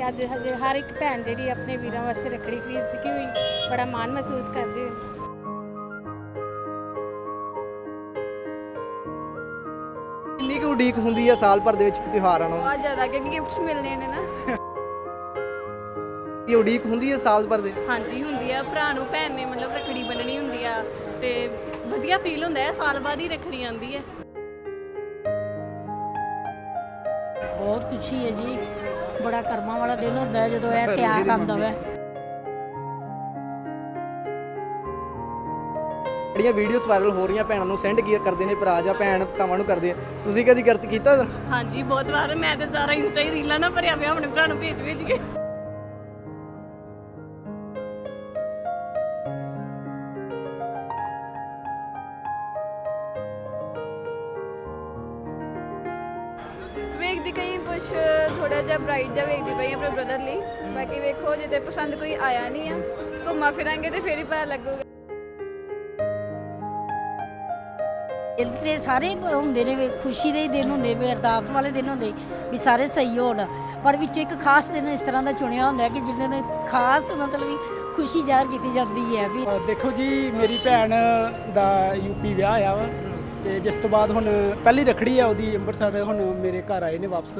ਤੇ ਅੱਜ ਹਜੇ ਹਰ ਇੱਕ ਭੈਣ ਜਿਹੜੀ ਆਪਣੇ ਵੀਰਾਂ ਵਾਸਤੇ ਰੱਖੜੀ ਖਰੀਦ ਕੇ ਹੋਈ ਬੜਾ ਮਾਣ ਮਹਿਸੂਸ ਕਰਦੀ ਹੋਈ। ਕਿੰਨੀ ਕੁ ਉਡੀਕ ਹੁੰਦੀ ਹੈ ਸਾਲ ਭਰ ਦੇ ਵਿੱਚ ਇੱਕ ਤਿਉਹਾਰ ਆਉਣਾ? ਬਹੁਤ ਜ਼ਿਆਦਾ ਕਿਉਂਕਿ ਗਿਫਟਸ ਮਿਲਨੇ ਨੇ ਨਾ। ਕੀ ਉਡੀਕ ਹੁੰਦੀ ਹੈ ਸਾਲ ਭਰ ਦੇ? ਹਾਂਜੀ ਹੁੰਦੀ ਆ। ਭਰਾ ਨੂੰ ਭੈਣ ਨੇ ਮਤਲਬ ਰੱਖੜੀ ਬੰਨਣੀ ਹੁੰਦੀ ਆ ਤੇ ਵਧੀਆ ਫੀਲ ਹੁੰਦਾ ਹੈ ਸਾਲ ਬਾਅਦ ਹੀ ਰੱਖੜੀ ਆਉਂਦੀ ਹੈ। ਬਹੁਤ ਖੁਸ਼ੀ ਹੈ ਜੀ। ਬੜਾ ਕਰਮਾਂ ਵਾਲਾ ਦਿਨ ਹੁੰਦਾ ਹੈ ਜਦੋਂ ਇਹ ਤਿਆਰ ਆਉਂਦਾ ਵੈ ਜਿਹੜੀਆਂ ਵੀਡੀਓਜ਼ ਵਾਇਰਲ ਹੋ ਰਹੀਆਂ ਭੈਣਾਂ ਨੂੰ ਸੈਂਡ ਕੀ ਕਰਦੇ ਨੇ ਭਰਾ ਜਾਂ ਭੈਣ ਭਰਾਵਾਂ ਨੂੰ ਕਰਦੇ ਆ? ਤੁਸੀਂ ਕਦੀ ਕਰਤ ਕੀਤਾ? ਹਾਂਜੀ ਬਹੁਤ ਵਾਰ ਮੈਂ ਤੇ ਸਾਰਾ ਇੰਸਟਾ ਹੀ ਰੀਲਾਂ ਨਾ ਭਰਿਆ ਪਿਆ ਆਪਣੇ ਭਰਾ ਨੂੰ ਭੇਜ ਭੇਜ ਕੇ। ਵੇਖਦੀ ਕਈ ਕੁਛ ਥੋੜਾ ਜਿਹਾ ਬ੍ਰਾਈਟ ਜਿਹਾ ਵੇਖਦੀ ਪਈ ਆਪਣੇ ਬ੍ਰਦਰ ਲਈ। ਬਾਕੀ ਵੇਖੋ ਜੇ ਤੇ ਪਸੰਦ ਕੋਈ ਆਇਆ ਨਹੀਂ ਆ ਘੁੰਮਾ ਫਿਰਾਂਗੇ ਤੇ ਫੇਰ ਹੀ ਪਤਾ ਲੱਗੂਗਾ। ਦਿਲ ਤੇ ਸਾਰੇ ਹੁੰਦੇ ਨੇ ਵੀ ਖੁਸ਼ੀ ਦੇ ਹੀ ਦਿਨ ਹੁੰਦੇ ਵੀ ਅਰਦਾਸ ਵਾਲੇ ਦਿਨ ਹੁੰਦੇ ਵੀ ਸਾਰੇ ਸਹੀ ਹੋਣ। ਪਰ ਵਿੱਚ ਇੱਕ ਖਾਸ ਦਿਨ ਇਸ ਤਰ੍ਹਾਂ ਦਾ ਚੁਣਿਆ ਹੁੰਦਾ ਹੈ ਕਿ ਜਿਹਦੇ ਨੇ ਖਾਸ ਮਤਲਬ ਵੀ ਖੁਸ਼ੀ ਜ਼ਾਹਰ ਕੀਤੀ ਜਾਂਦੀ ਹੈ ਵੀ ਦੇਖੋ ਜੀ ਮੇਰੀ ਭੈਣ ਦਾ ਯੂਪੀ ਵਿਆਹ ਆ ਵਾ। ਤੇ ਜਿਸ ਤੋਂ ਬਾਅਦ ਹੁਣ ਪਹਿਲੀ ਰਖੜੀ ਆ ਉਹਦੀ ਅੰਮ੍ਰਿਤਸਰ ਹੁਣ ਮੇਰੇ ਘਰ ਆਏ ਨੇ ਵਾਪਸ।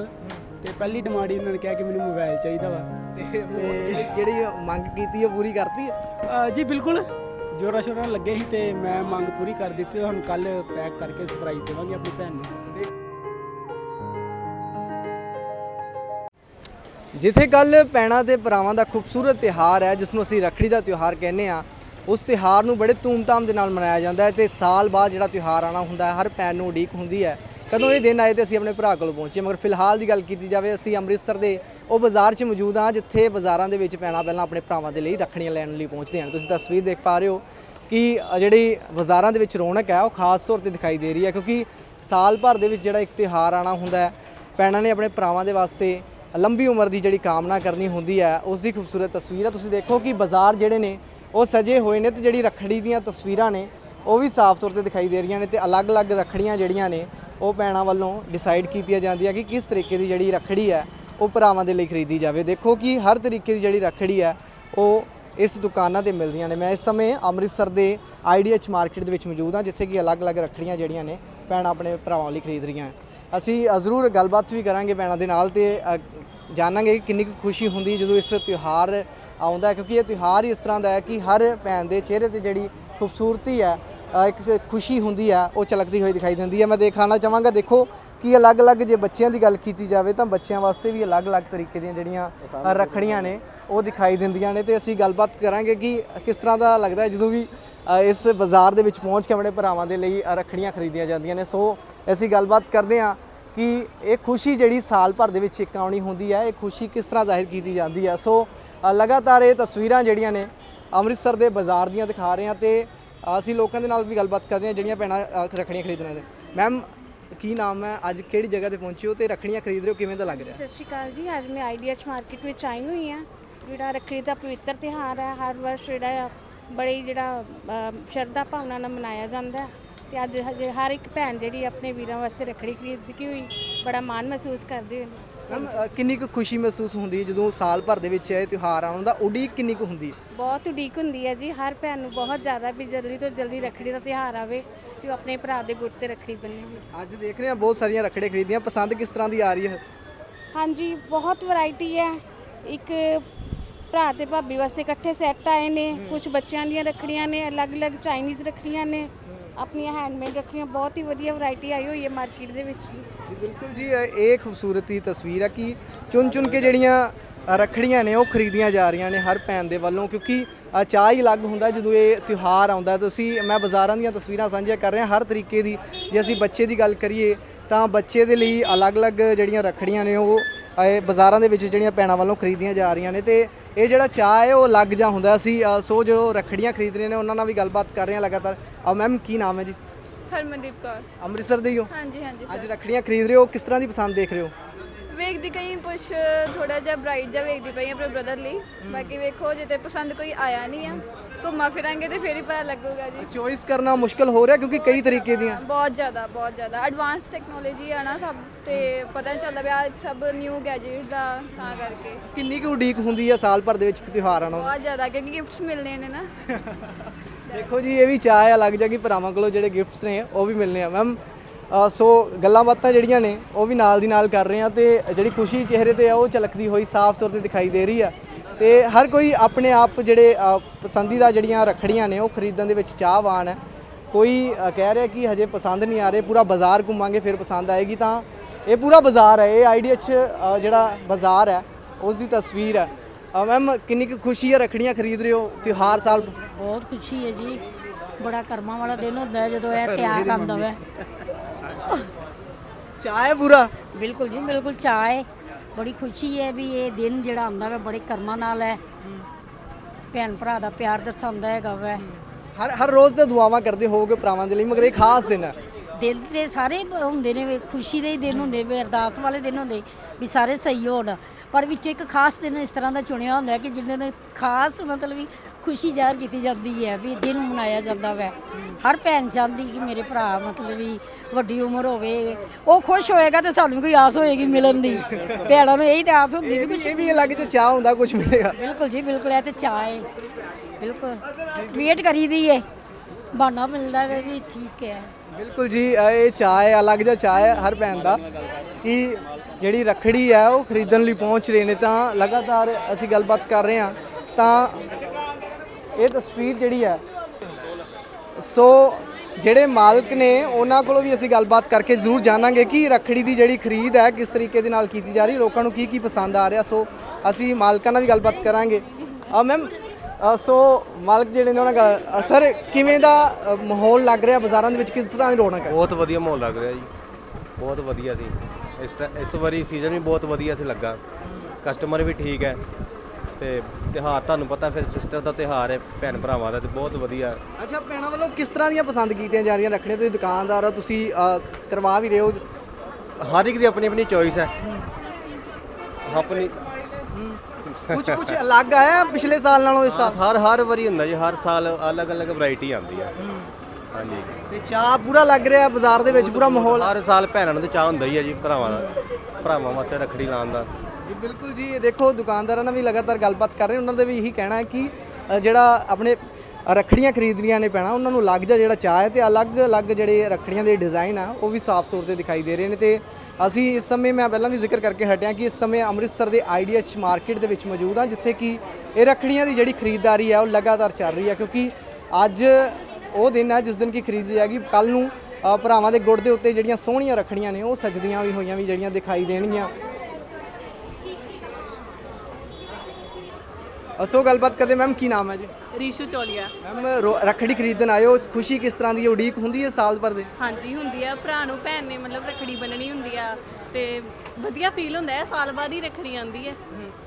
ਤੇ ਪਹਿਲੀ ਡਿਮਾਂਡ ਹੀ ਉਹਨਾਂ ਨੇ ਕਿਹਾ ਕਿ ਮੈਨੂੰ ਮੋਬਾਈਲ ਚਾਹੀਦਾ ਵਾ। ਤੇ ਜਿਹੜੀ- ਮੰਗ ਕੀਤੀ ਉਹ ਪੂਰੀ ਕਰਤੀ ਹੈ ਜੀ ਬਿਲਕੁਲ। ਜੋਰਾ ਸ਼ੋਰਾ ਲੱਗੇ ਸੀ ਤੇ ਮੈਂ ਮੰਗ ਪੂਰੀ ਕਰ ਦਿੱਤੀ ਹੁਣ ਕੱਲ ਪੈਕ ਕਰਕੇ ਸਰਪ੍ਰਾਈਜ਼ ਦੇਵਾਂਗੇ ਆਪਣੀ ਭੈਣ ਨੂੰ। ਜਿੱਥੇ ਕੱਲ ਪੈਣਾ ਤੇ ਭਰਾਵਾਂ ਦਾ ਖੂਬਸੂਰਤ ਤਿਉਹਾਰ ਹੈ ਜਿਸ ਨੂੰ ਅਸੀਂ ਰੱਖੜੀ ਦਾ ਤਿਉਹਾਰ ਕਹਿੰਦੇ ਆ ਉਸ ਤਿਉਹਾਰ ਨੂੰ ਬੜੇ ਧੂਮਧਾਮ ਦੇ ਨਾਲ ਮਨਾਇਆ ਜਾਂਦਾ ਹੈ ਤੇ ਸਾਲ ਬਾਅਦ ਜਿਹੜਾ ਤਿਉਹਾਰ ਆਣਾ ਹੁੰਦਾ ਹੈ, ਹਰ ਭੈਣ ਨੂੰ ਉਡੀਕ ਹੁੰਦੀ ਹੈ। ਕਦੋਂ ਇਹ ਦਿਨ ਆਏ ਤੇ ਅਸੀਂ ਆਪਣੇ ਭਰਾ ਕੋਲ ਪਹੁੰਚੇ, ਮਗਰ ਫਿਲਹਾਲ ਦੀ ਗੱਲ ਕੀਤੀ ਜਾਵੇ, ਅਸੀਂ ਅੰਮ੍ਰਿਤਸਰ ਦੇ ਉਹ ਬਾਜ਼ਾਰ 'ਚ ਮੌਜੂਦ ਹਾਂ, ਜਿੱਥੇ ਬਾਜ਼ਾਰਾਂ ਦੇ ਵਿੱਚ ਪੈਣਾ ਪਹਿਲਾਂ ਆਪਣੇ ਭਰਾਵਾਂ ਦੇ ਲਈ ਰੱਖੜੀਆਂ ਲੈਣ ਲਈ ਪਹੁੰਚਦੇ ਹਨ ਤੁਸੀਂ ਤਸਵੀਰ ਦੇਖ ਪਾ ਰਹੇ ਹੋ ਕਿ ਜਿਹੜੀ ਬਾਜ਼ਾਰਾਂ ਦੇ ਵਿੱਚ ਰੌਣਕ ਹੈ, ਉਹ ਖਾਸ ਤੌਰ ਤੇ ਦਿਖਾਈ ਦੇ ਰਹੀ ਹੈ, ਕਿਉਂਕਿ ਸਾਲ ਭਰ ਦੇ ਵਿੱਚ ਜਿਹੜਾ ਇੱਕ ਤਿਉਹਾਰ ਆਣਾ ਹੁੰਦਾ ਹੈ, ਭੈਣਾਂ ਨੇ ਆਪਣੇ ਭਰਾਵਾਂ ਦੇ ਵਾਸਤੇ ਲੰਬੀ ਉਮਰ ਦੀ ਜਿਹੜੀ ਕਾਮਨਾ ਕਰਨੀ ਹੁੰਦੀ ਹੈ, ਉਸ ਦੀ ਖੂਬਸੂਰਤ ਤਸਵੀਰ ਹੈ। ਤੁਸੀਂ ਦੇਖੋ ਕਿ ਬਾਜ਼ਾਰ ਜਿਹੜੇ ਨੇ ਉਹ ਸਜੇ ਹੋਏ ਨੇ ਤੇ ਜਿਹੜੀ ਰੱਖੜੀ ਦੀਆਂ ਤਸਵੀਰਾਂ ਨੇ, ਉਹ ਵੀ ਸਾਫ਼ ਤੌਰ ਤੇ ਦਿਖਾਈ ਦੇ ਰਹੀਆਂ ਨੇ ਤੇ ਅਲੱਗ-ਅਲੱਗ ਰੱਖੜੀਆਂ ਜਿਹੜੀਆਂ ਨੇ, ਉਹ ਭੈਣਾਂ ਵੱਲੋਂ ਡਿਸਾਈਡ ਕੀਤੀਆਂ ਜਾਂਦੀਆਂ ਕਿ ਕਿਸ ਤਰੀਕੇ ਦੀ ਜਿਹੜੀ ਰੱਖੜੀ ਹੈ, ਉਹ ਭਰਾਵਾਂ ਦੇ ਲਈ ਖਰੀਦੀ ਜਾਵੇ। ਦੇਖੋ ਕਿ ਹਰ ਤਰੀਕੇ ਦੀ ਜਿਹੜੀ ਰੱਖੜੀ ਹੈ, ਉਹ ਇਸ ਦੁਕਾਨਾਂ ਤੇ ਮਿਲਦੀਆਂ ਨੇ। ਮੈਂ ਇਸ ਸਮੇਂ ਅੰਮ੍ਰਿਤਸਰ ਦੇ ਆਈਡੀਐਚ ਮਾਰਕੀਟ ਦੇ ਵਿੱਚ ਮੌਜੂਦ ਹਾਂ, ਜਿੱਥੇ ਕਿ ਅਲੱਗ-ਅਲੱਗ ਰੱਖੜੀਆਂ ਜਿਹੜੀਆਂ ਨੇ, ਭੈਣਾਂ ਆਪਣੇ ਭਰਾਵਾਂ ਲਈ ਖਰੀਦ ਰਹੀਆਂ। ਅਸੀਂ ਜ਼ਰੂਰ ਗੱਲਬਾਤ ਵੀ ਕਰਾਂਗੇ ਭੈਣਾਂ ਦੇ ਨਾਲ ਤੇ ਜਾਣਾਂਗੇ ਕਿ ਕਿੰਨੀ ਕੁ ਖੁਸ਼ੀ ਹੁੰਦੀ ਜਦੋਂ ਇਸ ਤਿਉਹਾਰ ਆਉਂਦਾ ਕਿਉਂਕਿ ਇਹ ਤਿਉਹਾਰ ਹੀ ਇਸ ਤਰ੍ਹਾਂ ਦਾ ਹੈ ਕਿ ਹਰ ਭੈਣ ਦੇ ਚਿਹਰੇ ਤੇ ਜਿਹੜੀ ਖੂਬਸੂਰਤੀ ਹੈ ਇੱਕ ਖੁਸ਼ੀ ਹੁੰਦੀ ਹੈ, ਉਹ ਚਲਕਦੀ ਹੋਈ ਦਿਖਾਈ ਦਿੰਦੀ ਹੈ। ਮੈਂ ਦਿਖਾਣਾ ਚਾਹਾਂਗਾ, ਦੇਖੋ ਕਿ ਅਲੱਗ-ਅਲੱਗ ਜੇ ਬੱਚਿਆਂ ਦੀ ਗੱਲ ਕੀਤੀ ਜਾਵੇ ਤਾਂ ਬੱਚਿਆਂ ਵਾਸਤੇ ਵੀ ਅਲੱਗ-ਅਲੱਗ ਤਰੀਕੇ ਦੀਆਂ ਜਿਹੜੀਆਂ ਰੱਖੜੀਆਂ ਨੇ, ਉਹ ਦਿਖਾਈ ਦਿੰਦੀਆਂ ਨੇ ਤੇ ਅਸੀਂ ਗੱਲਬਾਤ ਕਰਾਂਗੇ ਕਿ ਕਿਸ ਤਰ੍ਹਾਂ ਦਾ ਲੱਗਦਾ ਹੈ ਜਦੋਂ ਵੀ ਇਸ ਬਾਜ਼ਾਰ ਦੇ ਵਿੱਚ ਪਹੁੰਚ ਕੇ ਆਪਣੇ ਭਰਾਵਾਂ ਦੇ ਲਈ ਰੱਖੜੀਆਂ ਖਰੀਦੀਆਂ ਜਾਂਦੀਆਂ ਨੇ। ਸੋ ਅਸੀਂ ਗੱਲਬਾਤ ਕਰਦੇ ਹਾਂ ਕਿ ਇਹ ਖੁਸ਼ੀ ਜਿਹੜੀ ਸਾਲ ਭਰ ਦੇ ਵਿੱਚ ਇੱਕ ਆਉਣੀ ਹੁੰਦੀ ਹੈ, ਇਹ ਖੁਸ਼ੀ ਕਿਸ ਤਰ੍ਹਾਂ ਜ਼ਾਹਿਰ ਕੀਤੀ ਜਾਂਦੀ ਹੈ। ਸੋ ਲਗਾਤਾਰ ਇਹ ਤਸਵੀਰਾਂ ਜਿਹੜੀਆਂ ਨੇ ਅੰਮ੍ਰਿਤਸਰ ਦੇ ਬਾਜ਼ਾਰ ਦੀਆਂ ਦਿਖਾ ਰਹੇ ਹਾਂ ਤੇ ਅਸੀਂ ਲੋਕਾਂ ਦੇ ਨਾਲ ਵੀ ਗੱਲਬਾਤ ਕਰਦੇ ਹਾਂ ਜਿਹੜੀਆਂ ਭੈਣਾਂ ਅ, ਰੱਖੜੀਆਂ ਖਰੀਦਣ ਦੇ ਮੈਮ ਕੀ ਨਾਮ ਹੈ? ਅੱਜ ਕਿਹੜੀ ਜਗ੍ਹਾ ਤੇ ਪਹੁੰਚੇ ਹੋ ਤੇ ਰੱਖੜੀਆਂ ਖਰੀਦ ਰਹੇ ਹੋ? ਕਿਵੇਂ ਦਾ ਲੱਗ ਰਿਹਾ? ਸਤਿ ਸ਼੍ਰੀ ਅਕਾਲ ਜੀ। ਅੱਜ ਮੈਂ ਆਈਡੀਐਚ ਮਾਰਕੀਟ ਵਿੱਚ ਆਈ ਹੋਈ ਹਾਂ। ਜਿਹੜਾ ਰੱਖੜੀ ਦਾ ਪਵਿੱਤਰ ਤਿਉਹਾਰ ਹੈ ਹਰ ਵਰਸ਼ ਜਿਹੜਾ ਆ ਬੜੀ ਜਿਹੜਾ ਸ਼ਰਧਾ ਭਾਵਨਾ ਨਾਲ ਮਨਾਇਆ ਜਾਂਦਾ ਹੈ। ਤੇ ਅੱਜ ਹਜੇ ਹਰ ਇੱਕ ਭੈਣ ਜਿਹੜੀ ਆਪਣੇ ਵੀਰਾਂ ਵਾਸਤੇ ਰੱਖੜੀ ਖਰੀਦ ਕੇ ਹੋਈ ਬੜਾ ਮਾਣ ਮਹਿਸੂਸ ਕਰਦੇ ਹੋਏ ਮੈਮ ਕਿੰਨੀ ਕੁ ਖੁਸ਼ੀ ਮਹਿਸੂਸ ਹੁੰਦੀ ਹੈ ਜਦੋਂ ਸਾਲ ਭਰ ਦੇ ਵਿੱਚ ਇਹ ਤਿਉਹਾਰ ਆਉਂਦਾ ਉਡੀਕ ਕਿੰਨੀ ਕੁ ਹੁੰਦੀ ਹੈ? ਬਹੁਤ ਉਡੀਕ ਹੁੰਦੀ ਹੈ ਜੀ। ਹਰ ਭੈਣ ਨੂੰ ਬਹੁਤ ਜ਼ਿਆਦਾ ਵੀ ਜਲਦੀ ਤੋਂ ਜਲਦੀ ਰੱਖੜੀ ਦਾ ਤਿਉਹਾਰ ਆਵੇ ਤੇ ਉਹ ਆਪਣੇ ਭਰਾ ਦੇ ਗੁੱਟ ਤੇ ਰੱਖੜੀ ਬੰਨੇਗੀ ਅੱਜ ਦੇਖ ਰਹੇ ਹਾਂ ਬਹੁਤ ਸਾਰੀਆਂ ਰੱਖੜੇ ਖਰੀਦੀਆਂ। ਪਸੰਦ ਕਿਸ ਤਰ੍ਹਾਂ ਦੀ ਆ ਰਹੀ ਹੈ? ਹਾਂਜੀ ਬਹੁਤ ਵੈਰਾਈਟੀ ਹੈ। ਇੱਕ ਭਰਾ ਤੇ ਭਾਬੀ ਵਾਸਤੇ ਇਕੱਠੇ ਸੈੱਟ ਆਏ ਨੇ। ਕੁਝ ਬੱਚਿਆਂ ਦੀਆਂ ਰੱਖੜੀਆਂ ਨੇ ਅਲੱਗ-ਅਲੱਗ ਚਾਈਨੀਜ਼ ਰੱਖੜੀਆਂ ਨੇ। ਆਪਣੀਆਂ ਹੈਂਡਮੇਡ ਰੱਖੜੀਆਂ ਬਹੁਤ ਹੀ ਵਧੀਆ ਵੈਰਾਈਟੀ ਆਈ ਹੋਈ ਹੈ ਮਾਰਕੀਟ ਦੇ ਵਿੱਚ ਜੀ। ਬਿਲਕੁਲ ਜੀ, ਇਹ ਖੂਬਸੂਰਤੀ ਤਸਵੀਰ ਹੈ ਕਿ ਚੁਣ ਚੁਣ ਕੇ ਜਿਹੜੀਆਂ ਰੱਖੜੀਆਂ ਨੇ, ਉਹ ਖਰੀਦੀਆਂ ਜਾ ਰਹੀਆਂ ਨੇ ਹਰ ਭੈਣ ਦੇ ਵੱਲੋਂ, ਕਿਉਂਕਿ ਚਾਹ ਹੀ ਅਲੱਗ ਹੁੰਦਾ ਜਦੋਂ ਇਹ ਤਿਉਹਾਰ ਆਉਂਦਾ ਤੁਸੀਂ, ਮੈਂ ਬਾਜ਼ਾਰਾਂ ਦੀਆਂ ਤਸਵੀਰਾਂ ਸਾਂਝੀਆਂ ਕਰ ਰਿਹਾ, ਹਰ ਤਰੀਕੇ ਦੀ, ਜੇ ਅਸੀਂ ਬੱਚੇ ਦੀ ਗੱਲ ਕਰੀਏ, ਤਾਂ ਬੱਚੇ ਦੇ ਲਈ ਅਲੱਗ-ਅਲੱਗ ਜਿਹੜੀਆਂ ਰੱਖੜੀਆਂ ਨੇ, ਉਹ ਇਹ ਬਾਜ਼ਾਰਾਂ ਦੇ ਵਿੱਚ ਜਿਹੜੀਆਂ ਭੈਣਾਂ ਵੱਲੋਂ ਖਰੀਦੀਆਂ ਜਾ ਰਹੀਆਂ ਨੇ ਤੇ ਇਹ ਜਿਹੜਾ ਚਾਅ ਹੈ ਉਹ ਅਲੱਗ ਜਾ ਹੁੰਦਾ ਸੀ। ਸੋ ਜੋ ਰੱਖੜੀਆਂ ਖਰੀਦ ਰਹੇ ਨੇ ਉਹਨਾਂ ਨਾਲ ਵੀ ਗੱਲਬਾਤ ਕਰ ਰਹੇ ਹਾਂ ਲਗਾਤਾਰ। ਆ ਮੈਮ ਕੀ ਨਾਮ ਹੈ ਜੀ? ਹਰਮਨਦੀਪ ਕੌਰ। ਅੰਮ੍ਰਿਤਸਰ ਦੇ ਹੀ ਹੋ? ਹਾਂਜੀ ਹਾਂਜੀ ਅੱਜ ਰੱਖੜੀਆਂ ਖਰੀਦ ਰਹੇ ਹੋ ਕਿਸ ਤਰ੍ਹਾਂ ਦੀ ਪਸੰਦ ਦੇਖ ਰਹੇ ਹੋ? ਵੇਖਦੀ ਕਈ ਕੁਛ ਥੋੜਾ ਜਿਹਾ ਬ੍ਰਾਈਟ ਜਿਹਾ ਵੇਖਦੀ ਪਈ ਆਪਣੇ ਬ੍ਰਦਰ ਲਈ। ਬਾਕੀ ਵੇਖੋ ਜੇ ਤੇ ਪਸੰਦ ਕੋਈ ਆਇਆ ਨਹੀਂ ਆ। ਘੁੰਮਾ ਫਿਰਾਂਗੇ ਤੇ ਫੇਰ ਹੀ ਪਤਾ ਲੱਗੂਗਾ ਜੀ। ਚੋਇਸ ਕਰਨਾ ਮੁਸ਼ਕਲ ਹੋ ਰਿਹਾ ਕਿਉਂਕਿ ਕਈ ਤਰੀਕੇ ਦੀਆਂ। ਬਹੁਤ ਜ਼ਿਆਦਾ ਬਹੁਤ ਜ਼ਿਆਦਾ। ਐਡਵਾਂਸ ਟੈਕਨੋਲੋਜੀ ਆ ਨਾ ਸਭ ਤੇ ਪਤਾ ਨਹੀਂ ਚੱਲਦਾ ਵੀ ਆਹ ਸਭ ਨਿਊ ਗੈਜਟ ਦਾ ਤਾਂ ਕਰਕੇ। ਕਿੰਨੀ ਕੁ ਉਡੀਕ ਹੁੰਦੀ ਹੈ ਸਾਲ ਭਰ ਦੇ ਵਿੱਚ ਇੱਕ ਤਿਉਹਾਰ ਆਉਣਾ ਬਹੁਤ ਜ਼ਿਆਦਾ ਕਿਉਂਕਿ ਗਿਫਟਸ ਮਿਲਨੇ ਨੇ ਨਾ। ਦੇਖੋ ਜੀ ਇਹ ਵੀ ਚਾਹ ਆ ਲੱਗ ਜਾ ਕਿ ਭਰਾਵਾਂ ਕੋਲੋਂ ਜਿਹੜੇ ਗਿਫਟਸ ਨੇ ਉਹ ਵੀ ਮਿਲਨੇ ਆ। ਮੈਮ ਸੋ ਗੱਲਾਂ ਬਾਤਾਂ ਜਿਹੜੀਆਂ ਨੇ ਉਹ ਵੀ ਨਾਲ ਦੀ ਨਾਲ ਕਰ ਰਹੇ ਆ ਤੇ ਜਿਹੜੀ ਖੁਸ਼ੀ ਚਿਹਰੇ ਤੇ ਆ ਉਹ ਝਲਕਦੀ ਹੋਈ ਸਾਫ਼ ਤੌਰ ਤੇ ਦਿਖਾਈ ਦੇ ਰਹੀ ਆ। ਤੇ ਹਰ ਕੋਈ ਆਪਣੇ ਆਪ ਜਿਹੜੇ ਪਸੰਦੀਦਾ ਜਿਹੜੀਆਂ ਰੱਖੜੀਆਂ ਨੇ ਉਹ ਖਰੀਦਣ ਦੇ ਵਿੱਚ ਚਾਹਵਾਨ ਹੈ। ਕੋਈ ਕਹਿ ਰਿਹਾ ਕਿ ਹਜੇ ਪਸੰਦ ਨਹੀਂ ਆ ਰਹੇ ਪੂਰਾ ਬਾਜ਼ਾਰ ਘੁੰਮਾਂਗੇ ਫਿਰ ਪਸੰਦ ਆਏਗੀ ਤਾਂ ਇਹ ਪੂਰਾ ਬਾਜ਼ਾਰ ਹੈ ਇਹ ਆਈਡੀਐਚ ਜਿਹੜਾ ਬਾਜ਼ਾਰ ਹੈ ਉਸ ਦੀ ਤਸਵੀਰ ਹੈ। ਮੈਮ ਕਿੰਨੀ ਕੁ ਖੁਸ਼ੀ ਹੈ ਰੱਖੜੀਆਂ ਖਰੀਦ ਰਹੇ ਹੋ ਤਿਉਹਾਰ ਸਾਲ? ਬਹੁਤ ਖੁਸ਼ੀ ਹੈ ਜੀ। ਬੜਾ ਕਰਮਾਂ ਵਾਲਾ ਦਿਨ ਹੁੰਦਾ ਹੈ ਜਦੋਂ ਇਹ ਤਿਆਰ ਆਉਂਦਾ ਵੈ। ਚਾਹ ਹੈ ਪੂਰਾ? ਬਿਲਕੁਲ ਜੀ ਬਿਲਕੁਲ ਚਾਅ ਹੈ। ਬੜੀ ਖੁਸ਼ੀ ਹੈ ਵੀ ਇਹ ਦਿਨ ਜਿਹੜਾ ਆਉਂਦਾ ਵੈ ਬੜੇ ਕਰਮਾਂ ਨਾਲ ਹੈ। ਭੈਣ ਭਰਾ ਦਾ ਪਿਆਰ ਦਰਸਾਉਂਦਾ ਹੈਗਾ ਵੈ। ਹਰ ਹਰ ਰੋਜ਼ ਤਾਂ ਦੁਆਵਾਂ ਕਰਦੇ ਹੋਵੋਗੇ ਭਰਾਵਾਂ ਦੇ ਲਈ ਮਗਰ ਇਹ ਖਾਸ ਦਿਨ ਹੈ। ਦਿਲ ਤੇ ਸਾਰੇ ਹੁੰਦੇ ਨੇ ਵੀ ਖੁਸ਼ੀ ਦੇ ਹੀ ਦਿਨ ਹੁੰਦੇ ਵੀ ਅਰਦਾਸ ਵਾਲੇ ਦਿਨ ਹੁੰਦੇ ਵੀ ਸਾਰੇ ਸਹੀ ਹੋਣ। ਪਰ ਵਿੱਚ ਇੱਕ ਖਾਸ ਦਿਨ ਇਸ ਤਰ੍ਹਾਂ ਦਾ ਚੁਣਿਆ ਹੁੰਦਾ ਕਿ ਜਿਹਦੇ ਨੇ ਖਾਸ ਮਤਲਬ ਵੀ ਖੁਸ਼ੀ ਜ਼ਾਹਰ ਕੀਤੀ ਜਾਂਦੀ ਹੈ ਵੀ ਦਿਨ ਮਨਾਇਆ ਜਾਂਦਾ ਵੈ। ਹਰ ਭੈਣ ਚਾਹੁੰਦੀ ਕਿ ਮੇਰੇ ਭਰਾ ਮਤਲਬ ਵੀ ਵੱਡੀ ਉਮਰ ਹੋਵੇ। ਉਹ ਖੁਸ਼ ਹੋਏਗਾ ਤੇ ਸਾਨੂੰ ਵੀ ਕੋਈ ਆਸ ਹੋਏਗੀ ਮਿਲਣ ਦੀ। ਭੈਣਾਂ ਨੂੰ ਇਹੀ ਤਾਂ ਆਸ ਹੁੰਦੀ ਵੀ ਇਹ ਵੀ ਇਹ ਵੀ ਅਲੱਗ ਚ ਚਾਹ ਹੁੰਦਾ ਕੁਝ ਮਿਲੇਗਾ। ਬਿਲਕੁਲ ਜੀ ਬਿਲਕੁਲ ਇਹ ਤੇ ਚਾਹ ਹੈ। ਬਿਲਕੁਲ। ਵੇਟ ਕਰੀਦੀ ਏ। ਬਹਾਨਾ ਮਿਲਦਾ ਹੈ ਵੀ ਠੀਕ ਹੈ। ਬਿਲਕੁਲ ਜੀ ਇਹ ਚਾਹ ਹੈ ਅਲੱਗ ਜਿਹਾ ਚਾਹ ਹੈ ਹਰ ਭੈਣ ਦਾ ਕਿ ਜਿਹੜੀ ਰੱਖੜੀ ਹੈ ਉਹ ਖਰੀਦਣ ਲਈ ਪਹੁੰਚ ਰਹੇ ਨੇ। ਤਾਂ ਲਗਾਤਾਰ ਅਸੀਂ ਗੱਲਬਾਤ ਕਰ ਰਹੇ ਹਾਂ। ਤਾਂ ਇਹ ਤਸਵੀਰ ਜਿਹੜੀ ਹੈ, ਸੋ ਜਿਹੜੇ ਮਾਲਕ ਨੇ ਉਹਨਾਂ ਕੋਲੋਂ ਵੀ ਅਸੀਂ ਗੱਲਬਾਤ ਕਰਕੇ ਜ਼ਰੂਰ ਜਾਣਾਂਗੇ ਕਿ ਰੱਖੜੀ ਦੀ ਜਿਹੜੀ ਖਰੀਦ ਹੈ, ਕਿਸ ਤਰੀਕੇ ਦੇ ਨਾਲ ਕੀਤੀ ਜਾ ਰਹੀ ਲੋਕਾਂ ਨੂੰ ਕੀ ਕੀ ਪਸੰਦ ਆ ਰਿਹਾ। ਸੋ ਅਸੀਂ ਮਾਲਕਾਂ ਨਾਲ ਵੀ ਗੱਲਬਾਤ ਕਰਾਂਗੇ। ਆ ਮੈਮ ਸੋ ਮਾਲਕ ਜਿਹੜੇ ਨੇ ਉਹਨਾਂ ਦਾ ਸਰ, ਕਿਵੇਂ ਦਾ ਮਾਹੌਲ ਲੱਗ ਰਿਹਾ ਬਾਜ਼ਾਰਾਂ ਦੇ ਵਿੱਚ? ਕਿਸ ਤਰ੍ਹਾਂ ਦੀ ਰੌਣਕ ਹੈ? ਬਹੁਤ ਵਧੀਆ ਮਾਹੌਲ ਲੱਗ ਰਿਹਾ ਜੀ। ਬਹੁਤ ਵਧੀਆ ਸੀ। ਇਸ ਟ- ਇਸ ਵਾਰੀ ਸੀਜ਼ਨ ਵੀ ਬਹੁਤ ਵਧੀਆ ਸੀ ਲੱਗਾ। ਕਸਟਮਰ ਵੀ ਠੀਕ ਹੈ। ਤੇ ਤਿਉਹਾਰ ਤੁਹਾਨੂੰ ਪਤਾ ਫਿਰ ਸਿਸਟਰ ਦਾ ਤਿਉਹਾਰ ਹੈ ਭੈਣ ਭਰਾਵਾਂ ਦਾ ਤੇ ਬਹੁਤ ਵਧੀਆ। ਅੱਛਾ ਭੈਣਾਂ ਵੱਲੋਂ ਕਿਸ ਤਰ੍ਹਾਂ ਦੀਆਂ ਪਸੰਦ ਕੀਤੀਆਂ ਜਾ ਰਹੀਆਂ? ਰੱਖੜੀਆਂ ਤੁਸੀਂ ਦੁਕਾਨਦਾਰ ਹੋ ਤੁਸੀਂ ਕਰਵਾ ਵੀ ਰਹੇ ਹੋ। ਹਰ ਇੱਕ ਦੀ ਆਪਣੀ ਆਪਣੀ ਚੋਇਸ ਹੈ। ਆਪਣੀ ਕੁਝ ਕੁਝ ਅਲੱਗ ਆਇਆ ਪਿਛਲੇ ਸਾਲ ਨਾਲੋਂ ਇਸ ਸਾਲ? ਹਰ ਹਰ ਵਾਰੀ ਹੁੰਦਾ ਜੀ ਹਰ ਸਾਲ ਅਲੱਗ-ਅਲੱਗ ਵੈਰਾਈਟੀ ਆਉਂਦੀ ਹੈ। ਹਾਂਜੀ। ਤੇ ਚਾਹ ਪੂਰਾ ਲੱਗ ਰਿਹਾ ਬਾਜ਼ਾਰ ਦੇ ਵਿੱਚ ਪੂਰਾ ਮਾਹੌਲ? ਹਰ ਸਾਲ ਭੈਣਾਂ ਨੂੰ ਤੇ ਚਾਹ ਹੁੰਦਾ ਹੀ ਹੈ ਜੀ ਭਰਾਵਾਂ ਦਾ। ਭਰਾਵਾਂ ਵਾਸਤੇ ਰੱਖੜੀ ਲਾਉਣ ਦਾ। ਜੀ ਬਿਲਕੁਲ ਜੀ। ਇਹ ਦੇਖੋ ਦੁਕਾਨਦਾਰਾਂ ਨਾਲ ਵੀ ਲਗਾਤਾਰ ਗੱਲਬਾਤ ਕਰ ਰਹੇ ਉਹਨਾਂ ਦਾ ਵੀ ਇਹੀ ਕਹਿਣਾ ਹੈ ਕਿ ਅ, ਜਿਹੜਾ ਆਪਣੇ ਰੱਖੜੀਆਂ ਖਰੀਦਣੀਆਂ ਨੇ ਪੈਣਾ ਉਹਨਾਂ ਨੂੰ ਅਲੱਗ ਜਿਹਾ ਜਿਹੜਾ ਚਾਹ ਹੈ ਤੇ ਅਲੱਗ-ਅਲੱਗ ਜਿਹੜੇ ਰੱਖੜੀਆਂ ਦੇ ਡਿਜ਼ਾਈਨ ਆ ਉਹ ਵੀ ਸਾਫ਼ ਤੌਰ ਤੇ ਦਿਖਾਈ ਦੇ ਰਹੇ ਨੇ। ਤੇ ਅਸੀਂ ਇਸ ਸਮੇਂ ਮੈਂ ਪਹਿਲਾਂ ਵੀ ਜ਼ਿਕਰ ਕਰਕੇ ਹਟਿਆ ਕਿ ਇਸ ਸਮੇਂ ਅੰਮ੍ਰਿਤਸਰ ਦੇ ਆਈਡੀਐਚ ਮਾਰਕੀਟ ਦੇ ਵਿੱਚ ਮੌਜੂਦ ਹਾਂ ਜਿੱਥੇ ਕਿ ਇਹ ਰੱਖੜੀਆਂ ਦੀ ਜਿਹੜੀ ਖਰੀਦਦਾਰੀ ਹੈ ਉਹ ਲਗਾਤਾਰ ਚੱਲ ਰਹੀ ਹੈ ਕਿਉਂਕਿ ਅੱਜ ਉਹ ਦਿਨ ਹੈ ਜਿਸ ਦਿਨ ਕੀ ਖਰੀਦੀ ਜਾਏਗੀ ਕੱਲ ਨੂੰ ਅ, ਭਰਾਵਾਂ ਦੇ ਗੁੜ ਦੇ ਉੱਤੇ ਜਿਹੜੀਆਂ ਸੋਹਣੀਆਂ ਰੱਖੜੀਆਂ ਨੇ ਉਹ ਸਜਦੀਆਂ ਵੀ ਹੋਈਆਂ ਵੀ ਜਿਹੜੀਆਂ ਦਿਖਾਈ ਦੇਣਗੀਆਂ। ਅਸੋ ਗੱਲਬਾਤ ਕਰਦੇ ਮੈਮ ਕੀ ਨਾਮ ਹੈ ਜੀ? ਰੀਸ਼ੂ ਚੋਲੀਆ। ਮੈਮ ਰੱਖੜੀ ਖਰੀਦਣ ਆਏ ਹੋ। ਖੁਸ਼ੀ ਕਿਸ ਤਰ੍ਹਾਂ ਦੀ ਉਡੀਕ ਹੁੰਦੀ ਹੈ ਸਾਲ ਭਰ ਦੇ? ਹਾਂਜੀ ਹੁੰਦੀ ਆ ਭਰਾ ਨੂੰ ਭੈਣ ਨੇ ਮਤਲਬ ਰੱਖੜੀ ਬੰਨਣੀ ਹੁੰਦੀ ਆ ਤੇ ਵਧੀਆ ਫੀਲ ਹੁੰਦਾ ਹੈ। ਸਾਲ ਬਾਅਦ ਹੀ ਰੱਖੜੀ ਆਉਂਦੀ ਹੈ।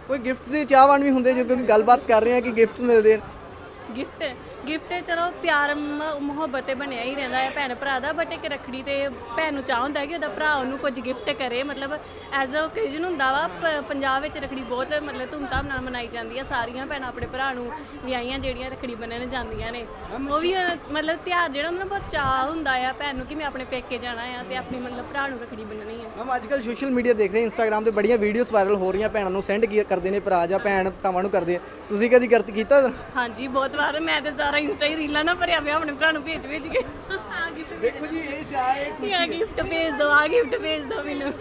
ਕੋਈ ਗਿਫਟ ਦੇ ਚਾਹਵਾਨ ਵੀ ਹੁੰਦੇ ਜੋ ਕਿਉਂਕਿ ਗੱਲਬਾਤ ਕਰ ਰਹੇ ਹਾਂ ਕਿ ਗਿਫਟ ਮਿਲਦੇ ਨੇ ਗਿਫਟ ਗਿਫਟ ਚਲੋ ਪਿਆਰ ਮ- ਮੁਹੱਬਤ ਤੇ ਬਣਿਆ ਹੀ ਰਹਿੰਦਾ ਹੈ ਭੈਣ ਭਰਾ ਦਾ ਬਟ ਇੱਕ ਰੱਖੜੀ ਤੇ ਭੈਣ ਨੂੰ ਚਾਹ ਹੁੰਦਾ ਹੈ ਕਿ ਉਹਦਾ ਭਰਾ ਉਹਨੂੰ ਕੁਝ ਗਿਫਟ ਕਰੇ ਮਤਲਬ ਐਜ਼ ਅ ਓਕੇਜਨ ਹੁੰਦਾ ਵਾ ਪ- ਪੰਜਾਬ ਵਿੱਚ ਰੱਖੜੀ ਬਹੁਤ ਮਤਲਬ ਧੂਮਧਾਮ ਨਾਲ ਮਨਾਈ ਜਾਂਦੀ ਹੈ ਸਾਰੀਆਂ ਭੈਣਾਂ ਆਪਣੇ ਭਰਾ ਨੂੰ ਵਿਆਹੀਆਂ ਜਿਹੜੀਆਂ ਰੱਖੜੀ ਬੰਨਣ ਜਾਂਦੀਆਂ ਨੇ। ਉਹ ਵੀ ਅ, ਮਤਲਬ ਤਿਉਹਾਰ ਜਿਹੜਾ ਉਹਨਾਂ ਨੂੰ ਬਹੁਤ ਚਾਹ ਹੁੰਦਾ ਆ ਭੈਣ ਨੂੰ ਕਿ ਮੈਂ ਆਪਣੇ ਪੇਕੇ ਜਾਣਾ ਆ ਤੇ ਆਪਣੀ ਮਤਲਬ ਭਰਾ ਨੂੰ ਰੱਖੜੀ ਬੰਨਣੀ ਆ। ਮੈਮ ਅੱਜ ਕੱਲ ਸੋਸ਼ਲ ਮੀਡੀਆ ਦੇਖ ਰਹੇ ਹਾਂ ਇੰਸਟਾਗ੍ਰam ਤੇ ਬੜੀਆਂ ਵੀਡੀਓਜ਼ ਵਾਇਰਲ ਹੋ ਰਹੀਆਂ ਭੈਣਾਂ ਨੂੰ ਸੈਂਡ ਕਰਦੇ ਨੇ ਭਰਾ ਜਾਂ ਭੈਣ ਭਰਾਵਾਂ ਨੂੰ ਕਰਦੇ ਆ। ਤੁਸੀਂ ਕਦੀ ਕਰਤ ਕੀਤਾ? ਹਾਂਜੀ ਬਹੁਤ ਵਾਰ ਮੈਂ ਤੇ ਸਾਰਾ ਇੰਸਟਾ ਹੀ ਰੀਲਾਂ ਨਾ ਭਰਿਆ ਪਿਆ ਆਪਣੇ ਭਰਾ ਨੂੰ ਭੇਜ ਭੇਜ ਕੇ। ਆ ਗਿਫਟ ਦੇਖੋ ਜੀ ਇਹ ਚਾਹ ਹੈ ਆ ਗਿਫਟ ਭੇਜ ਦੋ ਆ ਗਿਫਟ ਭੇਜ ਦੋ ਮੈਨੂੰ।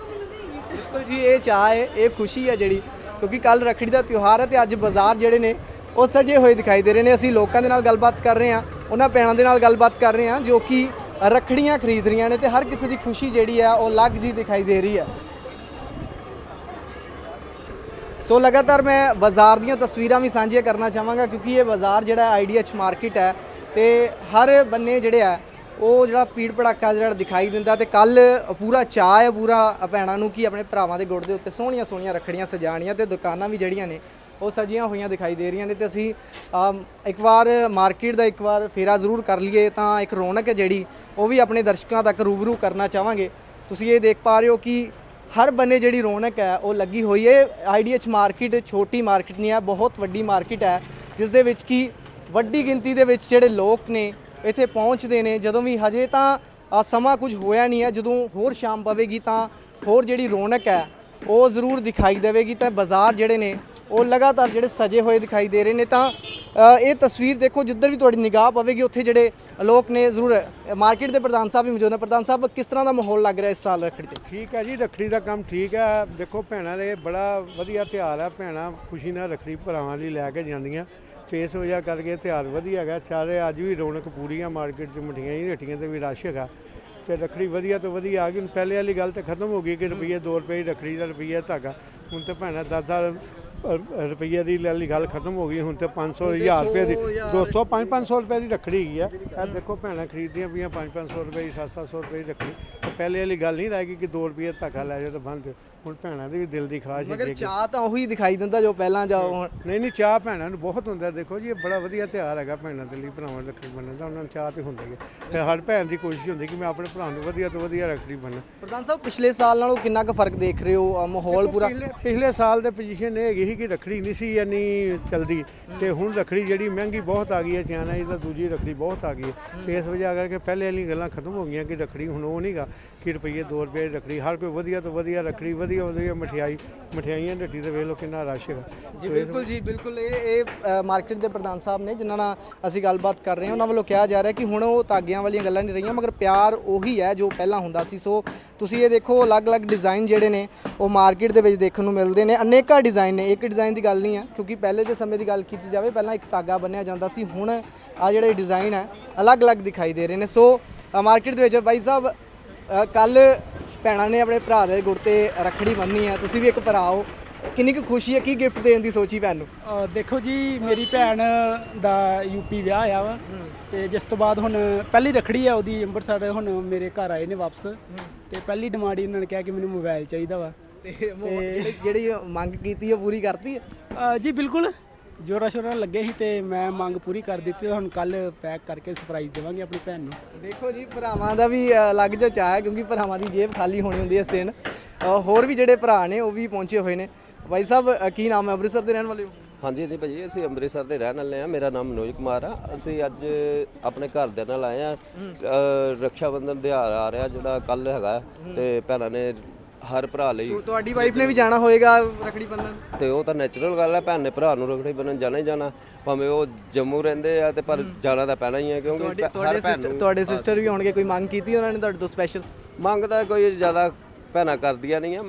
ਬਿਲਕੁਲ ਜੀ ਇਹ ਚਾਹ ਹੈ ਇਹ ਖੁਸ਼ੀ ਹੈ ਜਿਹੜੀ ਕਿਉਂਕਿ ਕੱਲ ਰੱਖੜੀ ਦਾ ਤਿਉਹਾਰ ਹੈ ਤੇ ਅੱਜ ਬਾਜ਼ਾਰ ਜਿਹੜੇ ਨੇ ਉਹ ਸਜੇ ਹੋਏ ਦਿਖਾਈ ਦੇ ਰਹੇ ਨੇ। ਅਸੀਂ ਲੋਕਾਂ ਦੇ ਨਾਲ ਗੱਲਬਾਤ ਕਰ ਰਹੇ ਹਾਂ ਉਹਨਾਂ ਭੈਣਾਂ ਦੇ ਨਾਲ ਗੱਲਬਾਤ ਕਰ ਰਹੇ ਹਾਂ ਜੋ ਕਿ ਰੱਖੜੀਆਂ ਖਰੀਦ ਰਹੀਆਂ ਨੇ ਤੇ ਹਰ ਕਿਸੇ ਦੀ ਖੁਸ਼ੀ ਜਿਹੜੀ ਹੈ ਉਹ ਅਲੱਗ ਜੀ ਦਿਖਾਈ ਦੇ ਰਹੀ ਹੈ। ਸੋ ਲਗਾਤਾਰ ਮੈਂ ਬਾਜ਼ਾਰ ਦੀਆਂ ਤਸਵੀਰਾਂ ਵੀ ਸਾਂਝੀਆਂ ਕਰਨਾ ਚਾਹਾਂਗਾ ਕਿਉਂਕਿ ਇਹ ਬਾਜ਼ਾਰ ਜਿਹੜਾ ਆਈਡੀਐਚ ਮਾਰਕੀਟ ਹੈ ਤੇ ਹਰ ਬੰਨੇ ਜਿਹੜੇ ਆ, ਉਹ ਜਿਹੜਾ ਪੀੜ ਪੜਾਕਾ ਜਿਹੜਾ ਦਿਖਾਈ ਦਿੰਦਾ ਤੇ ਕੱਲ ਪੂਰਾ ਚਾਹ ਹੈ, ਪੂਰਾ ਭੈਣਾਂ ਨੂੰ ਕੀ ਆਪਣੇ ਭਰਾਵਾਂ ਦੇ ਗੁੜ ਦੇ ਉੱਤੇ ਸੋਹਣੀਆਂ ਸੋਹਣੀਆਂ ਰੱਖੜੀਆਂ ਸਜਾਣੀਆਂ ਤੇ ਦੁਕਾਨਾਂ ਵੀ ਜਿਹੜੀਆਂ ਨੇ, ਉਹ ਸਜੀਆਂ ਹੋਈਆਂ ਦਿਖਾਈ ਦੇ ਰਹੀਆਂ ਨੇ ਤੇ ਅਸੀਂ ਇੱਕ ਵਾਰ ਮਾਰਕੀਟ ਦਾ ਇੱਕ ਵਾਰ ਫੇਰਾ ਜ਼ਰੂਰ ਕਰ ਲਈਏ ਤਾਂ ਇੱਕ ਰੌਣਕ ਹੈ ਜਿਹੜੀ, ਉਹ ਵੀ ਆਪਣੇ ਦਰਸ਼ਕਾਂ ਤੱਕ ਰੂਬਰੂ ਕਰਨਾ ਚਾਹਾਂਗੇ। ਤੁਸੀਂ ਇਹ ਦੇਖ ਪਾ ਰਹੇ ਹੋ ਕਿ ਹਰ ਬੰਨੇ ਜਿਹੜੀ ਰੌਣਕ ਹੈ, ਉਹ ਲੱਗੀ ਹੋਈ ਹੈ। ਆਈਡੀਐਚ ਮਾਰਕੀਟ ਛੋਟੀ ਮਾਰਕੀਟ ਨਹੀਂ ਹੈ, ਬਹੁਤ ਵੱਡੀ ਮਾਰਕੀਟ ਹੈ, ਜਿਸ ਦੇ ਵਿੱਚ ਕੀ ਵੱਡੀ ਗਿਣਤੀ ਦੇ ਵਿੱਚ ਜਿਹੜੇ ਲੋਕ ਨੇ, ਇੱਥੇ ਪਹੁੰਚਦੇ ਨੇ। ਜਦੋਂ ਵੀ ਹਜੇ ਤਾਂ ਸਮਾਂ ਕੁਝ ਹੋਇਆ ਨਹੀਂ ਹੈ। ਜਦੋਂ ਹੋਰ ਸ਼ਾਮ ਪਵੇਗੀ ਤਾਂ ਹੋਰ ਜਿਹੜੀ ਰੌਣਕ ਹੈ, ਉਹ ਜ਼ਰੂਰ ਦਿਖਾਈ ਦੇਵੇਗੀ। ਤਾਂ ਬਾਜ਼ਾਰ ਜਿਹੜੇ ਨੇ ਉਹ ਲਗਾਤਾਰ ਜਿਹੜੇ ਸਜੇ ਹੋਏ ਦਿਖਾਈ ਦੇ ਰਹੇ ਨੇ ਤਾਂ ਇਹ ਤਸਵੀਰ ਦੇਖੋ, ਜਿੱਧਰ ਵੀ ਤੁਹਾਡੀ ਨਿਗਾਹ ਪਵੇਗੀ, ਉੱਥੇ ਜਿਹੜੇ ਲੋਕ ਨੇ, ਜ਼ਰੂਰ ਮਾਰਕੀਟ ਦੇ ਪ੍ਰਧਾਨ ਸਾਹਿਬ ਵੀ ਮੌਜੂਦ ਨੇ। ਪ੍ਰਧਾਨ ਸਾਹਿਬ, ਕਿਸ ਤਰ੍ਹਾਂ ਦਾ ਮਾਹੌਲ ਲੱਗ ਰਿਹਾ ਇਸ ਸਾਲ ਰੱਖੜੀ ਤੇ? ਠੀਕ ਹੈ ਜੀ, ਰੱਖੜੀ ਦਾ ਕੰਮ ਠੀਕ ਹੈ। ਦੇਖੋ ਭੈਣਾਂ ਦੇ, ਬੜਾ ਵਧੀਆ ਤਿਉਹਾਰ ਹੈ। ਭੈਣਾਂ ਖੁਸ਼ੀ ਨਾਲ ਰੱਖੜੀ ਭਰਾਵਾਂ ਲਈ ਲੈ ਕੇ ਜਾਂਦੀਆਂ। ਤੇ ਇਸ ਵਜ੍ਹਾ ਕਰਕੇ ਤਿਉਹਾਰ ਵਧੀਆ ਹੈਗਾ। ਚਾਰੇ ਅੱਜ ਵੀ ਰੌਣਕ ਪੂਰੀ ਆ, ਮਾਰਕੀਟ 'ਚ ਮਠੀਆਂ ਹੀ ਰੇਟੀਆਂ ਤੇ ਵੀ ਰਸ਼ ਹੈਗਾ। ਤੇ ਰੱਖੜੀ ਵਧੀਆ ਤੋਂ ਵਧੀਆ ਆ ਗਈ। ਹੁਣ ਪਹਿਲੇ ਵਾਲੀ ਗੱਲ ਤੇ ਖਤਮ ਹੋ ਗਈ ਕਿ ਰੁਪਈਏ 2 ਰੁਪਏ ਦੀ ਰੱਖੜੀ ਦਾ ਰੁਪਈਆ ਧਾਗਾ। ਹੁਣ ਤੇ ਭੈਣਾਂ ਦਸ ਦਸ ਰੁਪਈਏ ਦੀ ਵਾਲੀ ਗੱਲ ਖਤਮ ਹੋ ਗਈ ਹੁਣ ਤੇ 500 1000 ਰੁਪਏ ਦੀ 200 5 500 ਰੁਪਏ ਦੀ ਰੱਖੜੀ ਹੈਗੀ ਆ। ਇਹ ਦੇਖੋ ਭੈਣਾਂ ਖਰੀਦਦੀਆਂ ਪਈਆਂ 5 500 ਰੁਪਏ ਦੀ 7 700 ਰੁਪਏ ਦੀ ਰੱਖੜੀ। ਪਹਿਲੇ ਵਾਲੀ ਗੱਲ ਨਹੀਂ ਰਹਿ ਗਈ ਕਿ 2 ਰੁਪਏ ਧਾਗਾ ਲੈ ਜਾਓ ਤੇ ਬੰਦ। ਹੁਣ ਭੈਣਾਂ ਦੀ ਵੀ ਦਿਲ ਦੀ ਖਾਸ਼ ਮਗਰ ਹੈ ਕਿ- ਚਾਹ ਤਾਂ ਉਹੀ ਦਿਖਾਈ ਦਿੰਦਾ ਜੋ ਪਹਿਲਾਂ ਜਾਓ ਹੁਣ। ਨਹੀਂ ਨਹੀਂ ਚਾਹ ਭੈਣਾਂ ਨੂੰ ਬਹੁਤ ਹੁੰਦਾ ਦੇਖੋ ਜੀ ਇਹ ਬੜਾ ਵਧੀਆ ਤਿਉਹਾਰ ਹੈਗਾ ਭੈਣਾਂ ਦੇ ਲਈ ਭਰਾਵਾਂ ਦੀ ਰੱਖੜੀ ਬੰਨ੍ਹਣ ਦਾ ਉਹਨਾਂ ਨੂੰ ਚਾਹ ਤੇ ਹੁੰਦੀ ਹੈ ਤੇ ਹਰ ਭੈਣ ਦੀ ਕੋਸ਼ਿਸ਼ ਹੁੰਦੀ ਕਿ ਮੈਂ ਆਪਣੇ ਭਰਾ ਨੂੰ ਵਧੀਆ ਤੋਂ ਵਧੀਆ ਰੱਖੜੀ ਬੰਨਾਂ ਪ੍ਰਧਾਨ ਸਾਹਿਬ ਪਿਛਲੇ ਸਾਲ ਨਾਲੋਂ ਕਿੰਨਾ ਕੁ ਫ਼ਰਕ ਦੇਖ ਰਹੇ ਹੋ? ਅ, ਮਾਹੌਲ ਪੂਰਾ ਪਿਛਲੇ ਪਿਛਲੇ ਸਾਲ ਦੇ ਪੋਜੀਸ਼ਨ ਇਹ ਹੈਗੀ ਸੀ ਕਿ ਰੱਖੜੀ ਨਹੀਂ ਸੀ ਇੰਨੀ ਚਲਦੀ। ਤੇ ਹੁਣ ਰੱਖੜੀ ਜਿਹੜੀ ਮਹਿੰਗੀ ਬਹੁਤ ਆ ਗਈ ਹੈ ਚਾਈਨਾ ਦੀ ਤਾਂ ਦੂਜੀ ਰੱਖੜੀ ਬਹੁਤ ਆ ਗਈ ਹੈ। ਤੇ ਇਸ ਵਜ੍ਹਾ ਕਰਕੇ ਪਹਿਲੇ ਵਾਲੀਆਂ ਗੱਲਾਂ ਖਤਮ ਹੋ ਗਈਆਂ ਕਿ ਰੱਖੜੀ ਹੁਣ ਉਹ ਨਹੀਂਗਾ ਕਿ ਰੁਪਈਏ 2 ਰੁਪਏ ਦੀ ਰੱਖੜੀ ਹਰ ਕੋਈ ਵਧੀਆ ਤੋਂ ਵਧੀਆ ਰੱਖੜੀ ਵਧੀਆ ਵਧੀਆ ਮਠਿਆਈ ਮਠਿਆਈਆਂ ਢੱਟੀ ਤੇ ਵੇਖ ਲਓ ਕਿੰਨਾ ਰਸ਼ ਹੈਗਾ। ਜੀ ਬਿਲਕੁਲ ਜੀ ਬਿਲਕੁਲ। ਇਹ ਇਹ ਮਾਰਕੀਟ ਦੇ ਪ੍ਰਧਾਨ ਸਾਹਿਬ ਨੇ ਜਿਨ੍ਹਾਂ ਨਾਲ ਅਸੀਂ ਗੱਲਬਾਤ ਕਰ ਰਹੇ ਹਾਂ ਉਹਨਾਂ ਵੱਲੋਂ ਕਿਹਾ ਜਾ ਰਿਹਾ ਕਿ ਹੁਣ ਉਹ ਤਾਗਿਆਂ ਵਾਲੀਆਂ ਗੱਲਾਂ ਨਹੀਂ ਰਹੀਆਂ ਮਗਰ ਪਿਆਰ ਉਹੀ ਹੈ ਜੋ ਪਹਿਲਾਂ ਹੁੰਦਾ ਸੀ। ਸੋ ਤੁਸੀਂ ਇਹ ਦੇਖੋ ਅਲੱਗ-ਅਲੱਗ ਡਿਜ਼ਾਈਨ ਜਿਹੜੇ ਨੇ ਉਹ ਮਾਰਕੀਟ ਦੇ ਵਿੱਚ ਦੇਖਣ ਨੂੰ ਮਿਲਦੇ ਨੇ। ਅਨੇਕਾਂ ਡਿਜ਼ਾਈਨ ਨੇ ਇੱਕ ਡਿਜ਼ਾਈਨ ਦੀ ਗੱਲ ਨਹੀਂ ਹੈ ਕਿਉਂਕਿ ਪਹਿਲੇ ਦੇ ਸਮੇਂ ਦੀ ਗੱਲ ਕੀਤੀ ਜਾਵੇ ਪਹਿਲਾਂ ਇੱਕ ਤਾਗਾ ਬੰਨਿਆ ਜਾਂਦਾ ਸੀ ਹੁਣ ਆ ਜਿਹੜੇ ਡਿਜ਼ਾਈਨ ਹੈ ਅਲੱਗ-ਅਲੱਗ ਦਿਖਾਈ ਦੇ ਰਹੇ ਨੇ। ਸੋ ਮਾਰਕੀਟ ਦੇ ਵਿੱਚ ਬਾਈ ਸਾਹਿਬ ਕੱਲ ਭੈਣਾਂ ਨੇ ਆਪਣੇ ਭਰਾ ਦੇ ਗੁੜ ਤੇ ਰੱਖੜੀ ਬੰਨ੍ਹੀ ਹੈ ਤੁਸੀਂ ਵੀ ਇੱਕ ਭਰਾ ਹੋ। ਕਿੰਨੀ ਕੁ ਖੁਸ਼ੀ ਹੈ ਕੀ ਗਿਫਟ ਦੇਣ ਦੀ ਸੋਚੀ ਭੈਣ ਨੂੰ? ਅ, ਦੇਖੋ ਜੀ ਮੇਰੀ ਭੈਣ ਦਾ ਯੂਪੀ ਵਿਆਹ ਆ ਵਾ। ਤੇ ਜਿਸ ਤੋਂ ਬਾਅਦ ਹੁਣ ਪਹਿਲੀ ਰਖੜੀ ਆ ਉਹਦੀ ਅੰਮ੍ਰਿਤਸਰ ਹੁਣ ਮੇਰੇ ਘਰ ਆਏ ਨੇ ਵਾਪਸ। ਤੇ ਪਹਿਲੀ ਡਿਮਾਂਡ ਹੀ ਉਹਨਾਂ ਨੇ ਕਿਹਾ ਕਿ ਮੈਨੂੰ ਮੋਬਾਈਲ ਚਾਹੀਦਾ ਵਾ। ਤੇ ਮੋ- ਜਿਹੜੀ ਜਿਹੜੀ ਮੰਗ ਕੀਤੀ ਉਹ ਪੂਰੀ ਕਰਤੀ ਹੈ? ਅ, ਜੀ ਬਿਲਕੁਲ। ਜੋਰਾ ਸ਼ੋਰਾ ਲੱਗੇ ਸੀ ਤੇ ਮੈਂ ਮੰਗ ਪੂਰੀ ਕਰ ਦਿੱਤੀ ਤੇ ਹੁਣ ਕੱਲ ਪੈਕ ਕਰਕੇ ਸਰਪ੍ਰਾਈਜ਼ ਦੇਵਾਂਗੇ ਆਪਣੀ ਭੈਣ ਨੂੰ। ਦੇਖੋ ਜੀ ਭਰਾਵਾਂ ਦਾ ਵੀ ਅ, ਅਲੱਗ ਜਿਹਾ ਚਾਹ ਹੈ ਕਿਉਂਕਿ ਭਰਾਵਾਂ ਦੀ ਜੇਬ ਖਾਲੀ ਹੋਣੀ ਹੁੰਦੀ ਹੈ ਇਸ ਦਿਨ। ਅ, ਹੋਰ ਵੀ ਜਿਹੜੇ ਭਰਾ ਨੇ ਉਹ ਵੀ ਪਹੁੰਚੇ ਹੋਏ ਨੇ। ਬਾਈ ਸਾਹਿਬ ਅ, ਕੀ ਨਾਮ ਹੈ? ਅੰਮ੍ਰਿਤਸਰ ਦੇ ਰਹਿਣ ਵਾਲੇ ਹੋ? ਹਾਂਜੀ ਜੀ ਭਾਜੀ ਅਸੀਂ ਅੰਮ੍ਰਿਤਸਰ ਦੇ ਰਹਿਣ ਵਾਲੇ ਆ ਮੇਰਾ ਨਾਮ ਮਨੋਜ ਕੁਮਾਰ ਆ। ਅਸੀਂ ਅੱਜ ਆਪਣੇ ਘਰ ਦੇ ਨਾਲ ਆਏ ਆ ਰਕਸ਼ਾ ਬੰਧਨ ਤਿਉਹਾਰ ਆ ਰਿਹਾ ਜਿਹੜਾ ਕੱਲ ਹੈਗਾ ਤੇ ਭੈਣਾਂ ਨੇ ਹਰ ਭਰਾ ਲਈ। ਤੁਹਾਡੀ ਵਾਈਫ ਨੇ ਵੀ ਜਾਣਾ ਹੋਏਗਾ ਰਖੜੀ ਬੰਨਣ? ਤੇ ਉਹ ਤਾਂ ਨੈਚੁਰਲ ਗੱਲ ਹੈ ਭੈਣ ਨੇ ਭਰਾ ਨੂੰ ਰਖੜੀ ਬੰਨਣ ਜਾਣਾ ਹੀ ਜਾਣਾ। ਭਾਵੇਂ ਉਹ ਜੰਮੂ ਰਹਿੰਦੇ ਆ ਤੇ ਪਰ ਜਾਣਾ ਤਾਂ ਪੈਣਾ ਹੀ ਹੈ ਕਿਉਂਕਿ ਤੁਹਾਡੇ ਭੈਣ ਸਿਸਟਰ ਨੂੰ ਤੁਹਾਡੇ ਸਿਸਟਰ ਵੀ ਹੋਣਗੇ ਕੋਈ ਮੰਗ ਕੀਤੀ ਉਹਨਾਂ ਨੇ ਤੁਹਾਡੇ ਤੋਂ ਸਪੈਸ਼ਲ ਮੰਗਦਾ ਕੋਈ ਜ਼ਿਆਦਾ ਭੈਣਾਂ ਕਰਦੀਆਂ ਨਹੀਂ ਆ।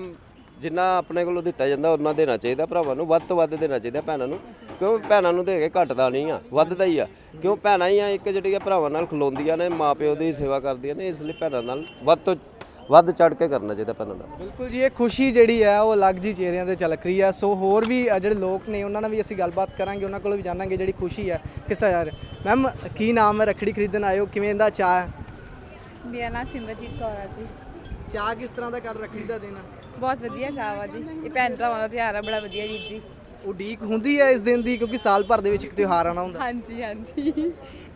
ਜਿੰਨਾ ਆਪਣੇ ਕੋਲੋਂ ਦਿੱਤਾ ਜਾਂਦਾ ਉਹਨਾਂ ਦੇਣਾ ਚਾਹੀਦਾ ਭਰਾਵਾਂ ਨੂੰ। ਵੱਧ ਤੋਂ ਵੱਧ ਦੇਣਾ ਚਾਹੀਦਾ ਭੈਣਾਂ ਨੂੰ। ਕਿਉਂ ਭੈਣਾਂ ਨੂੰ ਦੇ ਕੇ ਘਟਦਾ ਨਹੀਂ ਆ ਵੱਧਦਾ ਹੀ ਆ। ਕਿਉਂ ਭੈਣਾਂ ਹੀ ਆ ਇੱਕ ਜਿਹੜੀਆਂ ਭਰਾਵਾਂ ਨਾਲ ਖਲੋਂਦੀਆਂ ਨੇ ਮਾਪਿਓ ਦੀ ਸੇਵਾ ਕਰਦੀਆਂ ਨੇ ਇਸ ਲਈ ਭੈਣਾਂ ਨਾਲ ਵੱਧ ਤੋਂ ਵੱਧ ਚੜ ਕੇ ਕਰਨਾ ਚਾਹੀਦਾ ਭੈਣਾਂ ਦਾ ਬਿਲਕੁਲ ਜੀ ਇਹ ਖੁਸ਼ੀ ਜਿਹੜੀ ਹੈ ਉਹ ਅਲੱਗ ਜੀ ਚਿਹਰਿਆਂ ਤੇ ਝਲਕ ਰਹੀ ਹੈ। ਸੋ ਹੋਰ ਵੀ ਅ, ਜਿਹੜੇ ਲੋਕ ਨੇ ਉਹਨਾਂ ਨਾਲ ਵੀ ਅਸੀਂ ਗੱਲਬਾਤ ਕਰਾਂਗੇ ਉਹਨਾਂ ਕੋਲੋਂ ਵੀ ਜਾਣਾਂਗੇ ਜਿਹੜੀ ਖੁਸ਼ੀ ਹੈ ਕਿਸ ਤਰ੍ਹਾਂ ਰਹੀ ਮੈਮ ਕੀ ਨਾਮ ਹੈ? ਰਖੜੀ ਖਰੀਦਣ ਆਏ ਹੋ ਕਿਵੇਂ ਦਾ ਚਾਹ ਹੈ? ਮੇਰਾ ਨਾਮ ਸਿਮਰਜੀਤ ਕੌਰ ਆ ਜੀ। ਚਾਹ ਕਿਸ ਤਰ੍ਹਾਂ ਦਾ ਕਰ ਰਖੜੀ ਦਾ ਦਿਨ ਹੈ? ਬਹੁਤ ਵਧੀਆ ਚਾਹ ਵਾ ਜੀ। ਇਹ ਭੈਣ ਭਰਾਵਾਂ ਦਾ ਤਿਉਹਾਰ ਆ ਬੜਾ ਵਧੀਆ ਵੀਰ ਜੀ। ਉਡੀਕ ਹੁੰਦੀ ਹੈ ਇਸ ਦਿਨ ਦੀ ਕਿਉਂਕਿ ਸਾਲ ਭਰ ਦੇ ਵਿੱਚ ਇੱਕ ਤਿਉਹਾਰ ਆਣਾ ਹੁੰਦਾ। ਹਾਂਜੀ ਹਾਂਜੀ।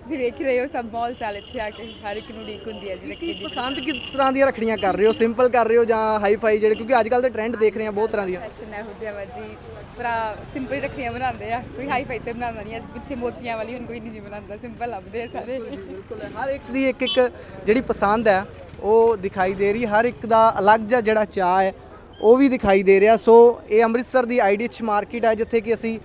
ਤੁਸੀਂ ਹੀ ਰਹੇ ਹੋ ਸਭ ਮਾਹੌਲ ਚਾਲ ਇੱਥੇ ਆ ਕੇ ਹਰ ਇੱਕ ਨੂੰ ਉਡੀਕ ਹੁੰਦੀ ਹੈ ਜੀ ਕੀ ਪਸੰਦ ਕਿਸ ਤਰ੍ਹਾਂ ਦੀਆਂ ਰੱਖੜੀਆਂ ਕਰ ਰਹੇ ਹੋ? ਸਿੰਪਲ ਕਰ ਰਹੇ ਹੋ ਜਾਂ ਹਾਈ ਫਾਈ ਜਿਹੜੇ? ਕਿਉਂਕਿ ਅੱਜ ਕੱਲ ਦੇ ਟ੍ਰੈਂਡ ਦੇਖ ਰਹੇ ਹਾਂ ਬਹੁਤ ਤਰ੍ਹਾਂ ਦੀਆਂ। ਫੈਸ਼ਨ ਇਹੋ ਜਿਹਾ ਵਾ ਜੀ। ਭਰਾ ਸਿੰਪਲ ਰੱਖੜੀਆਂ ਬਣਾਉਂਦੇ ਆ। ਕੋਈ ਹਾਈ ਫਾਈ ਤੇ ਬਣਾਉਂਦਾ ਨਹੀਂ ਅੱਜ ਪਿੱਛੇ ਮੋਤੀਆਂ ਵਾਲੀ ਹੁਣ ਕੋਈ ਨਹੀਂ ਜੀ ਬਣਾਉਂਦਾ ਸਿੰਪਲ ਲੱਭਦੇ ਆ ਸਾਰੇ। ਬਿਲਕੁਲ ਹਰ ਇੱਕ ਦੀ ਇੱਕ ਇੱਕ ਜਿਹੜੀ ਪਸੰਦ ਹੈ ਉਹ ਦਿਖਾਈ ਦੇ ਰਹੀ। ਹਰ ਇੱਕ ਦਾ ਅਲੱਗ ਜਿਹਾ ਜਿਹੜਾ ਚਾਹ ਹੈ ਉਹ ਵੀ ਦਿਖਾਈ ਦੇ ਰਿਹਾ। ਸੋ ਇਹ ਅੰਮ੍ਰਿਤਸਰ ਦੀ ਆਈਡੀਐਚ ਮਾਰਕੀਟ ਹੈ ਜਿੱਥੇ ਕਿ ਅਸੀਂ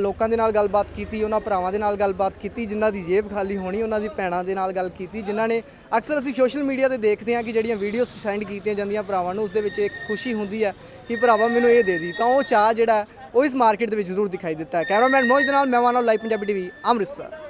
ਲੋਕਾਂ ਦੇ ਨਾਲ ਗੱਲਬਾਤ ਕੀਤੀ, ਉਹਨਾਂ ਭਰਾਵਾਂ ਦੇ ਨਾਲ ਗੱਲਬਾਤ ਕੀਤੀ, ਜਿਨ੍ਹਾਂ ਦੀ ਜੇਬ ਖਾਲੀ ਹੋਣੀ, ਉਹਨਾਂ ਦੀ ਭੈਣਾਂ ਦੇ ਨਾਲ ਗੱਲ ਕੀਤੀ, ਜਿਨ੍ਹਾਂ ਨੇ ਅਕਸਰ ਅਸੀਂ ਸੋਸ਼ਲ ਮੀਡੀਆ ਤੇ ਦੇਖਦੇ ਹਾਂ ਕਿ ਜਿਹੜੀਆਂ ਵੀਡੀਓਜ਼ ਸੈਂਡ ਕੀਤੀਆਂ ਜਾਂਦੀਆਂ ਭਰਾਵਾਂ ਨੂੰ ਉਸ ਦੇ ਵਿੱਚ ਇੱਕ ਖੁਸ਼ੀ ਹੁੰਦੀ ਹੈ ਕਿ ਭਰਾਵਾ ਮੈਨੂੰ ਇਹ ਦੇ ਦੀ। ਤਾਂ ਉਹ ਚਾਹ ਜਿਹੜਾ ਉਹ ਇਸ ਮਾਰਕੀਟ ਦੇ ਵਿੱਚ ਜ਼ਰੂਰ ਦਿਖਾਈ ਦਿੱਤਾ ਹੈ। ਕੈਮਰਾਮੈਨ ਮੋਹਿਤ ਦੇ ਨਾਲ, ਮੈਂ ਮਾਨਵ ਲਾਈਵ ਪੰਜਾਬੀ ਟੀਵੀ ਅੰਮ੍ਰਿਤਸਰ।